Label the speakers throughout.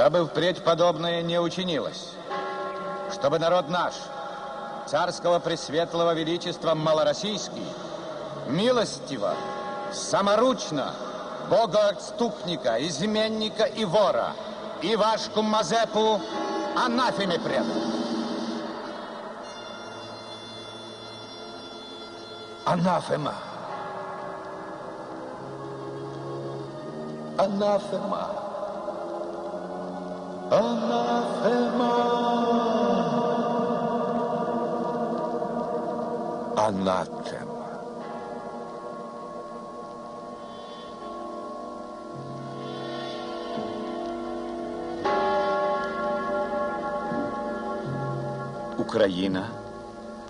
Speaker 1: дабы впредь подобное не учинилось, чтобы народ наш, царского пресветлого величества малороссийский, милостиво, саморучно, богоотступника, изменника и вора, и вашку Мазепу анафеме предал. Анафема. Анафема. Анафема. Анатема. Україна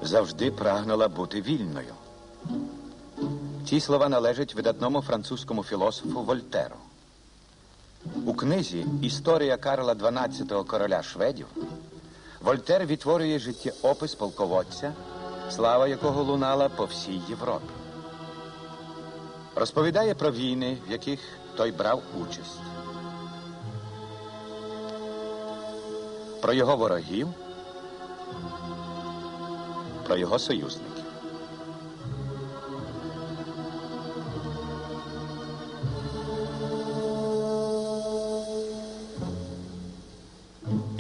Speaker 1: завжди прагнула бути вільною. Ці слова належать видатному французькому філософу Вольтеру. Книзі Історія Карла XII короля шведів Вольтер відтворює життєопис полководця, слава якого лунала по всій Європі. Розповідає про війни, в яких той брав участь, про його ворогів, про його союзників.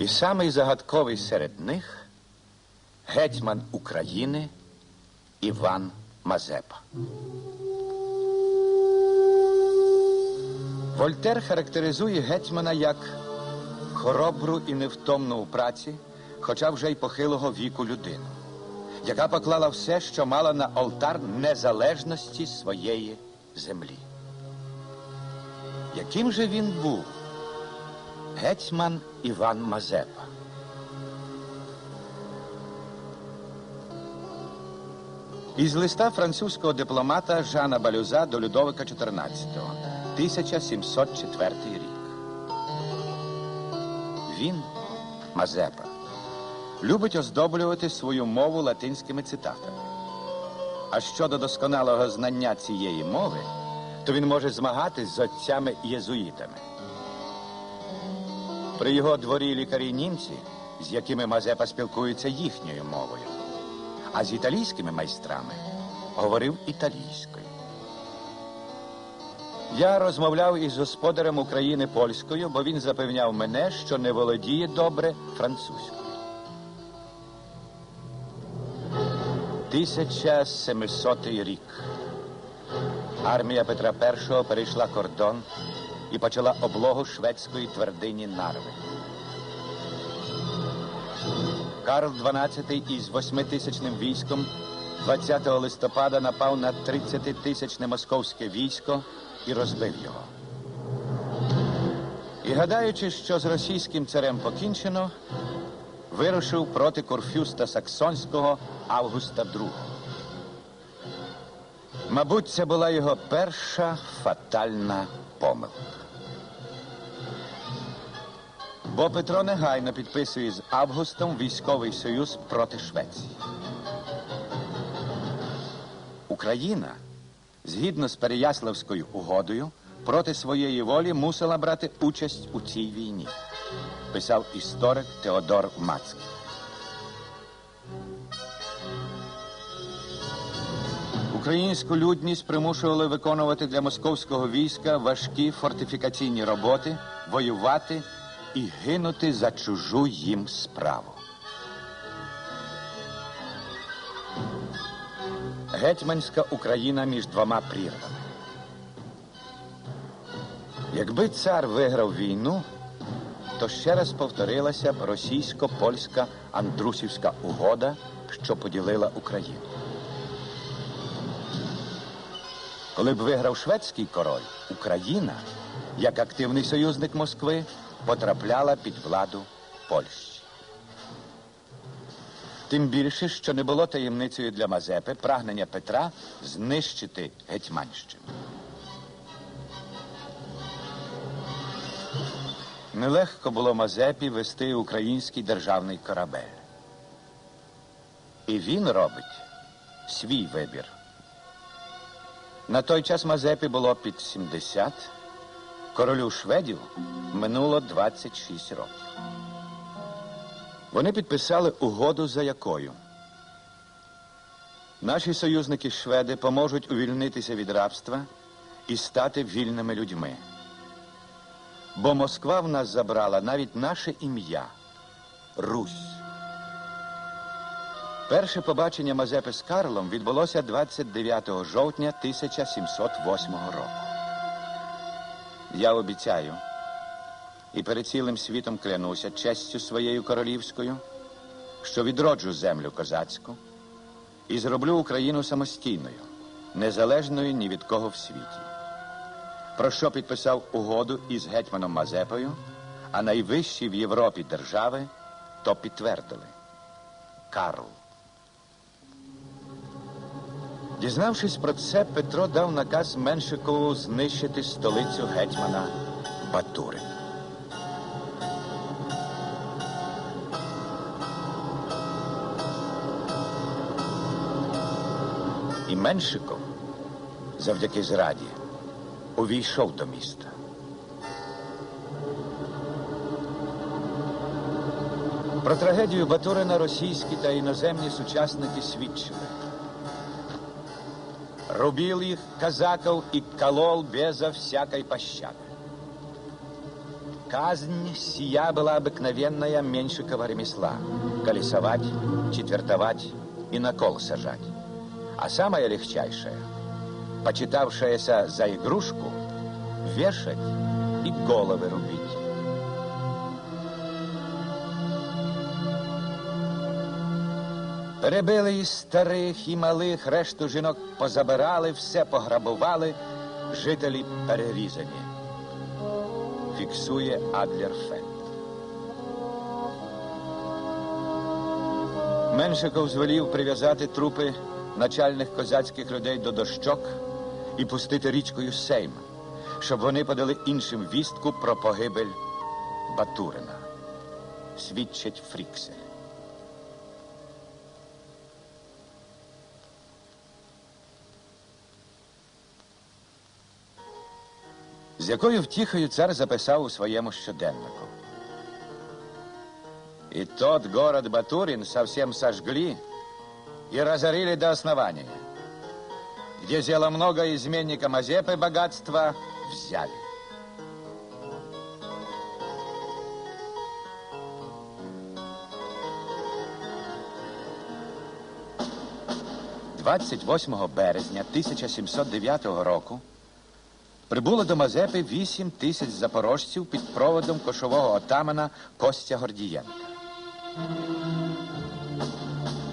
Speaker 1: І самий загадковий серед них гетьман України Іван Мазепа. Вольтер характеризує гетьмана як хоробру і невтомну у праці, хоча вже й похилого віку людину, яка поклала все, що мала на алтар незалежності своєї землі. Яким же він був? Гетьман Іван Мазепа. Із листа французького дипломата Жана Балюза до Людовика XIV, 1704 рік. Він, Мазепа, любить оздоблювати свою мову латинськими цитатами. А щодо досконалого знання цієї мови, то він може змагатись з отцями-єзуїтами. При його дворі лікарі німці, з якими Мазепа спілкується їхньою мовою, а з італійськими майстрами говорив італійською. Я розмовляв із господарем України польською, бо він запевняв мене, що не володіє добре французькою. 1700 рік. Армія Петра І перейшла кордон і почала облогу шведської твердині Нарви. Карл XII із восьмитисячним військом 20 листопада напав на 30-тисячне московське військо і розбив його. І гадаючи, що з російським царем покінчено, вирушив проти Курфюста Саксонського Августа II. Мабуть, це була його перша фатальна помилка. Бо Петро негайно підписує з Августом військовий союз проти Швеції. Україна, згідно з Переяславською угодою, проти своєї волі мусила брати участь у цій війні, писав історик Теодор Мацький. Українську людність примушували виконувати для московського війська важкі фортифікаційні роботи, воювати і гинути за чужу їм справу. Гетьманська Україна між двома прірвами. Якби цар виграв війну, то ще раз повторилася б російсько-польська Андрусівська угода, що поділила Україну. Коли б виграв шведський король, Україна, як активний союзник Москви, потрапляла під владу Польщі. Тим більше, що не було таємницею для Мазепи прагнення Петра знищити Гетьманщину. Нелегко було Мазепі вести український державний корабель. І він робить свій вибір. На той час Мазепі було під 70, Королю шведів минуло 26 років. Вони підписали угоду, за якою наші союзники шведи поможуть увільнитися від рабства і стати вільними людьми. Бо Москва в нас забрала навіть наше ім'я Русь. Перше побачення Мазепи з Карлом відбулося 29 жовтня 1708 року. Я обіцяю і перед цілим світом клянуся честю своєю королівською, що відроджу землю козацьку і зроблю Україну самостійною, незалежною ні від кого в світі. Про що підписав угоду із гетьманом Мазепою, а найвищі в Європі держави то підтвердили. Карл. Дізнавшись про це, Петро дав наказ Меншикову знищити столицю гетьмана Батурина. І Меншиков, завдяки зраді, увійшов до міста. Про трагедію Батурина російські та іноземні сучасники свідчили. Рубил их, казаков, и колол безо всякой пощады. Казнь сия была обыкновенная меньшикова ремесла. Колесовать, четвертовать и на кол сажать. А самая легчайшая, почитавшаяся за игрушку, вешать и головы рубить. Перебили і старих, і малих, решту жінок позабирали, все пограбували, жителі перерізані. Фіксує Адлер Фельд. Меншиков звелів прив'язати трупи начальних козацьких людей до дощок і пустити річкою Сейм, щоб вони подали іншим вістку про погибель Батурина. Свідчить Фріксель. З якою втіхою цар записав у своєму щоденнику. И тот город Батурин совсем сожгли и разорили до основания, где зело много изменника Мазепы богатства взяли. Двадцять восьмого березня 1709 року Прибуло до Мазепи 8 тисяч запорожців під проводом кошового отамана Костя Гордієнка.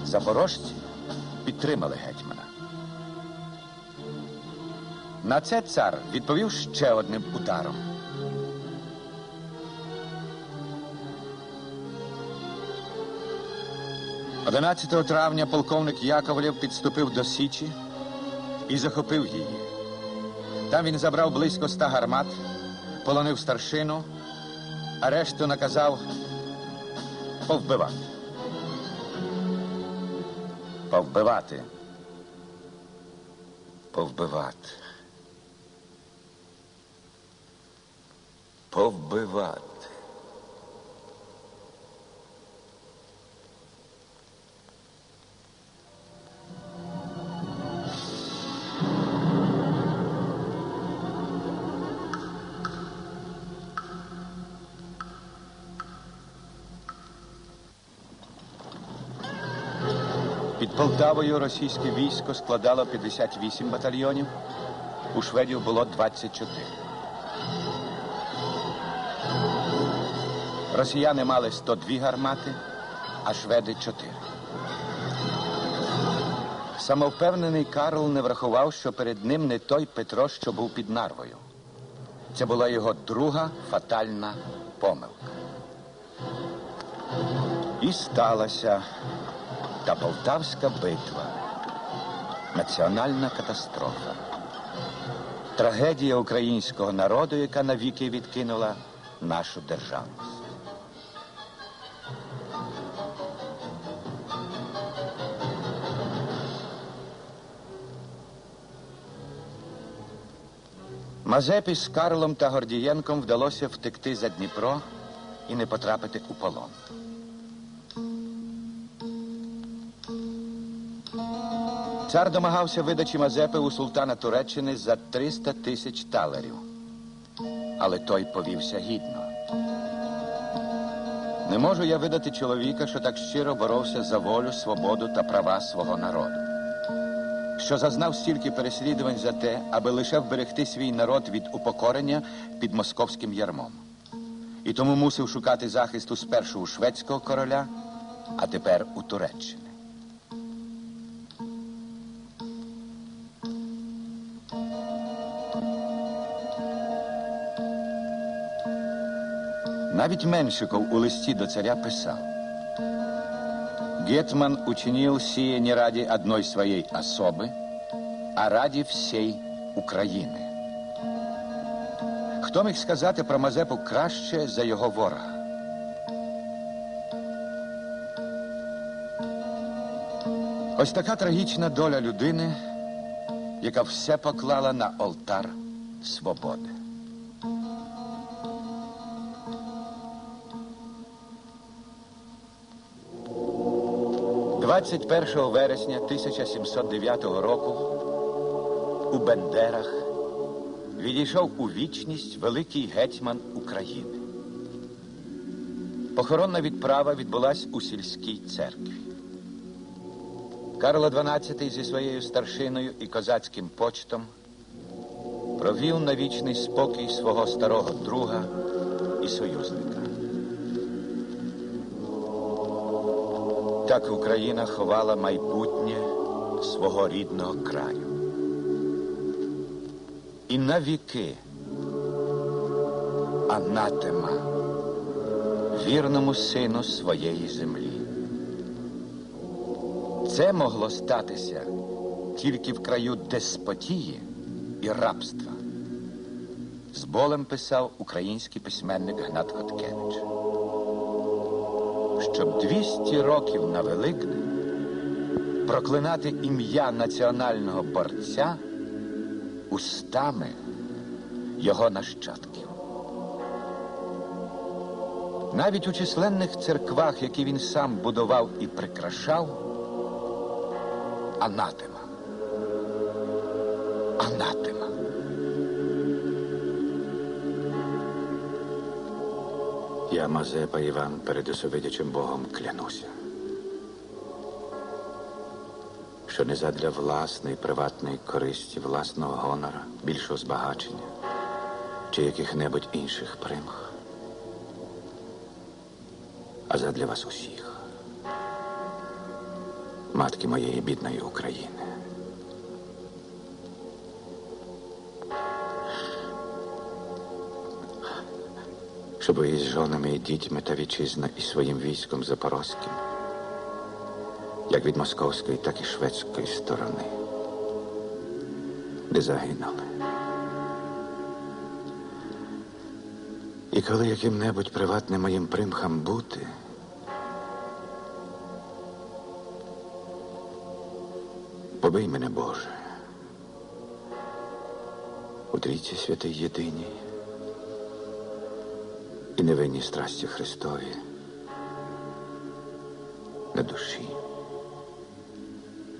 Speaker 1: Запорожці підтримали гетьмана. На це цар відповів ще одним ударом. Одинадцятого травня полковник Яковлєв підступив до Січі і захопив її. Там він забрав близько ста гармат, полонив старшину, а решту наказав повбивати. Повбивати. Повбивати. Повбивати. Полтавою російське військо складало 58 батальйонів, у шведів було 24. Росіяни мали 102 гармати, а шведи 4. Самовпевнений Карл не врахував, що перед ним не той Петро, що був під нарвою. Це була його друга фатальна помилка. І сталася та Полтавська битва. Національна катастрофа. Трагедія українського народу, яка навіки відкинула нашу державність. Мазепі з Карлом та Гордієнком вдалося втекти за Дніпро і не потрапити у полон. Цар домагався видачі Мазепи у султана Туреччини за 300 тисяч талерів. Але той повівся гідно. Не можу я видати чоловіка, що так щиро боровся за волю, свободу та права свого народу. Що зазнав стільки переслідувань за те, аби лише вберегти свій народ від упокорення під московським ярмом. І тому мусив шукати захисту спершу у шведського короля, а тепер у Туреччини. Навіть Меншиков у листі до царя писав. Гетман учинил сие не ради одной своей особы, а ради всей України. Хто міг сказати про Мазепу краще за його ворога? Ось така трагічна доля людини, яка все поклала на олтар свободи. – 21 вересня 1709 року у Бендерах відійшов у вічність великий гетьман України. Похоронна відправа відбулась у сільській церкві. Карло XII зі своєю старшиною і козацьким почтом провів на вічний спокій свого старого друга і союзника. Так Україна ховала майбутнє свого рідного краю. І навіки анатема вірному сину своєї землі. Це могло статися тільки в краю деспотії і рабства. З болем писав український письменник Гнат Хоткевич. Щоб 200 років на Великдень проклинати ім'я національного борця устами його нащадків. Навіть у численних церквах, які він сам будував і прикрашав, анатема. Анатема.
Speaker 2: Я Мазепа Іван перед усовидячим Богом клянуся, що не задля власної приватної користі, власного гонора, більшого збагачення чи яких-небудь інших примх, а задля вас усіх, матки моєї бідної України. Щоб із жонами і дітьми та вітчизна і своїм військом запорозьким, як від московської, так і шведської сторони, не загинули. І коли яким-небудь приватним моїм примхам бути, побий мене, Боже, у трійці святий єдиній і невинні страсті Христові на душі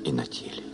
Speaker 2: і на тілі.